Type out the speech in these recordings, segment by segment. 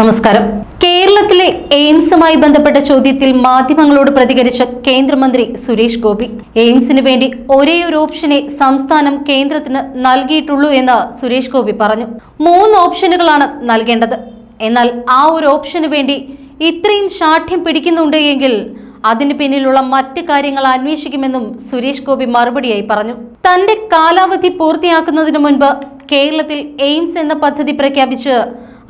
നമസ്കാരം. കേരളത്തിലെ എയിംസുമായി ബന്ധപ്പെട്ട ചോദ്യത്തിൽ മാധ്യമങ്ങളോട് പ്രതികരിച്ച കേന്ദ്രമന്ത്രി സുരേഷ് ഗോപി. എയിംസിന് വേണ്ടി ഒരേ ഒരു ഓപ്ഷനെ സംസ്ഥാനം കേന്ദ്രത്തിന് നൽകിയിട്ടുള്ളൂ എന്ന് സുരേഷ് ഗോപി പറഞ്ഞു. മൂന്ന് ഓപ്ഷനുകളാണ് നൽകേണ്ടത്. എന്നാൽ ആ ഒരു ഓപ്ഷന് വേണ്ടി ഇത്രയും ശാഠ്യം പിടിക്കുന്നുണ്ട് എങ്കിൽ അതിന് പിന്നിലുള്ള മറ്റ് കാര്യങ്ങൾ അന്വേഷിക്കുമെന്നും സുരേഷ് ഗോപി മറുപടിയായി പറഞ്ഞു. തന്റെ കാലാവധി പൂർത്തിയാക്കുന്നതിന് മുൻപ് കേരളത്തിൽ എയിംസ് എന്ന പദ്ധതി പ്രഖ്യാപിച്ച്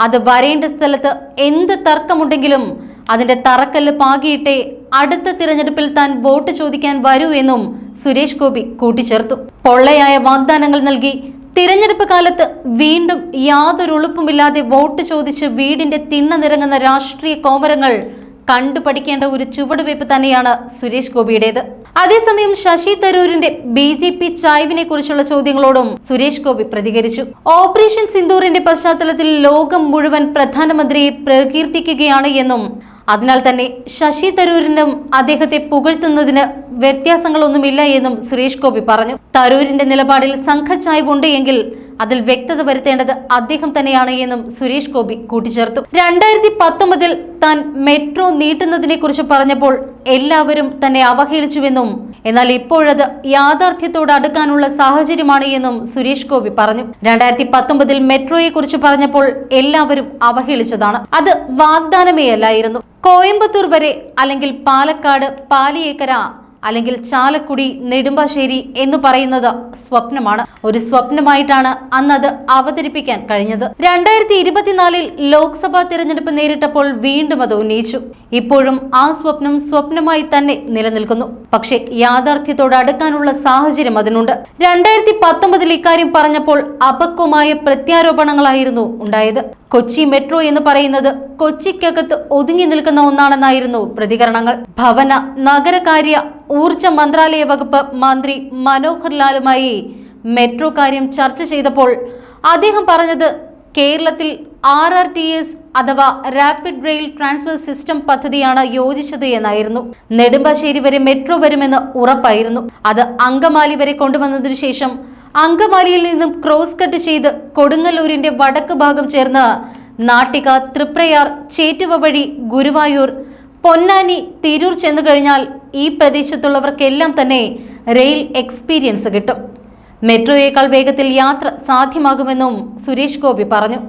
അത് വരേണ്ട സ്ഥലത്ത് എന്ത് തർക്കമുണ്ടെങ്കിലും അതിന്റെ തറക്കല്ല് പാകിയിട്ടേ അടുത്ത തിരഞ്ഞെടുപ്പിൽ താൻ വോട്ട് ചോദിക്കാൻ വരൂ എന്നും സുരേഷ് ഗോപി കൂട്ടിച്ചേർത്തു. പൊള്ളയായ വാഗ്ദാനങ്ങൾ നൽകി തിരഞ്ഞെടുപ്പ് കാലത്ത് വീണ്ടും യാതൊരു ഉളുപ്പുമില്ലാതെ വോട്ട് ചോദിച്ച് വീടിന്റെ തിണ്ണ നിറങ്ങുന്ന രാഷ്ട്രീയ കോമരങ്ങൾ കണ്ടു പഠിക്കേണ്ട ഒരു ചുവടുവയ്പ് തന്നെയാണ് സുരേഷ് ഗോപിയുടേത്. അതേസമയം ശശി തരൂരിന്റെ ബി ജെ പി ചായ്വിനെ കുറിച്ചുള്ള ചോദ്യങ്ങളോടും സുരേഷ് ഗോപി പ്രതികരിച്ചു. ഓപ്പറേഷൻ സിന്ദൂറിന്റെ പശ്ചാത്തലത്തിൽ ലോകം മുഴുവൻ പ്രധാനമന്ത്രിയെ പ്രകീർത്തിക്കുകയാണ് എന്നും അതിനാൽ തന്നെ ശശി തരൂരിനും അദ്ദേഹത്തെ പുകഴ്ത്തുന്നതിന് വ്യത്യാസങ്ങളൊന്നുമില്ല എന്നും സുരേഷ് ഗോപി പറഞ്ഞു. തരൂരിന്റെ നിലപാടിൽ സംഘചായ്വുണ്ട് എങ്കിൽ അതിൽ വ്യക്തത വരുത്തേണ്ടത് അദ്ദേഹം തന്നെയാണ് എന്നും സുരേഷ് ഗോപി കൂട്ടിച്ചേർത്തു. രണ്ടായിരത്തി പത്തൊമ്പതിൽ താൻ മെട്രോ നീട്ടുന്നതിനെ കുറിച്ച് പറഞ്ഞപ്പോൾ എല്ലാവരും തന്നെ അവഹേളിച്ചുവെന്നും എന്നാൽ ഇപ്പോഴത് യാഥാർത്ഥ്യത്തോട് അടുക്കാനുള്ള സാഹചര്യമാണ് എന്നും സുരേഷ് ഗോപി പറഞ്ഞു. രണ്ടായിരത്തി പത്തൊമ്പതിൽ മെട്രോയെ കുറിച്ച് പറഞ്ഞപ്പോൾ എല്ലാവരും അവഹേളിച്ചതാണ്. അത് വാഗ്ദാനമേ അല്ലായിരുന്നു കോയമ്പത്തൂർ വരെ അല്ലെങ്കിൽ പാലക്കാട് പാലിയേക്കര അല്ലെങ്കിൽ ചാലക്കുടി നെടുമ്പാശ്ശേരി എന്ന് പറയുന്നത് സ്വപ്നമാണ്. ഒരു സ്വപ്നമായിട്ടാണ് അന്ന് അത് അവതരിപ്പിക്കാൻ കഴിഞ്ഞത്. രണ്ടായിരത്തി ഇരുപത്തിനാലിൽ ലോക്സഭാ തിരഞ്ഞെടുപ്പ് നേരിട്ടപ്പോൾ വീണ്ടും അത് ഉന്നയിച്ചു. ഇപ്പോഴും ആ സ്വപ്നം സ്വപ്നമായി തന്നെ നിലനിൽക്കുന്നു. പക്ഷേ യാഥാർത്ഥ്യത്തോട് അടുക്കാനുള്ള സാഹചര്യം അതിനുണ്ട്. രണ്ടായിരത്തി പത്തൊമ്പതിൽ ഇക്കാര്യം പറഞ്ഞപ്പോൾ അപക്വമായ പ്രത്യാരോപണങ്ങളായിരുന്നു ഉണ്ടായത്. കൊച്ചി മെട്രോ എന്ന് പറയുന്നത് കൊച്ചിക്കകത്ത് ഒതുങ്ങി നിൽക്കുന്ന ഒന്നാണെന്നായിരുന്നു പ്രതികരണങ്ങൾ. ഭവന നഗരകാര്യ ഊർജ മന്ത്രാലയ വകുപ്പ് മന്ത്രി മനോഹർ ലാലുമായി മെട്രോ കാര്യം ചർച്ച ചെയ്തപ്പോൾ അദ്ദേഹം പറഞ്ഞത് കേരളത്തിൽ ആർ ആർ ടി എസ് അഥവാ റാപ്പിഡ് റെയിൽ ട്രാൻസ്ഫർ സിസ്റ്റം പദ്ധതിയാണ് യോജിച്ചത് എന്നായിരുന്നു. നെടുമ്പാശ്ശേരി വരെ മെട്രോ വരുമെന്ന് ഉറപ്പായിരുന്നു. അത് അങ്കമാലി വരെ കൊണ്ടുവന്നതിനു ശേഷം അങ്കമാലിയിൽ നിന്നും ക്രോസ് കട്ട് ചെയ്ത് കൊടുങ്ങല്ലൂരിന്റെ വടക്ക് ഭാഗം ചേർന്ന് നാട്ടിക തൃപ്രയാർ ചേറ്റുവ വഴി ഗുരുവായൂർ പൊന്നാനി തിരൂർ ചെന്നു കഴിഞ്ഞാൽ ഈ പ്രദേശത്തുള്ളവർക്കെല്ലാം തന്നെ റെയിൽ എക്സ്പീരിയൻസ് കിട്ടും. മെട്രോയേക്കാൾ വേഗത്തിൽ യാത്ര സാധ്യമാകുമെന്നും സുരേഷ് ഗോപി പറഞ്ഞു.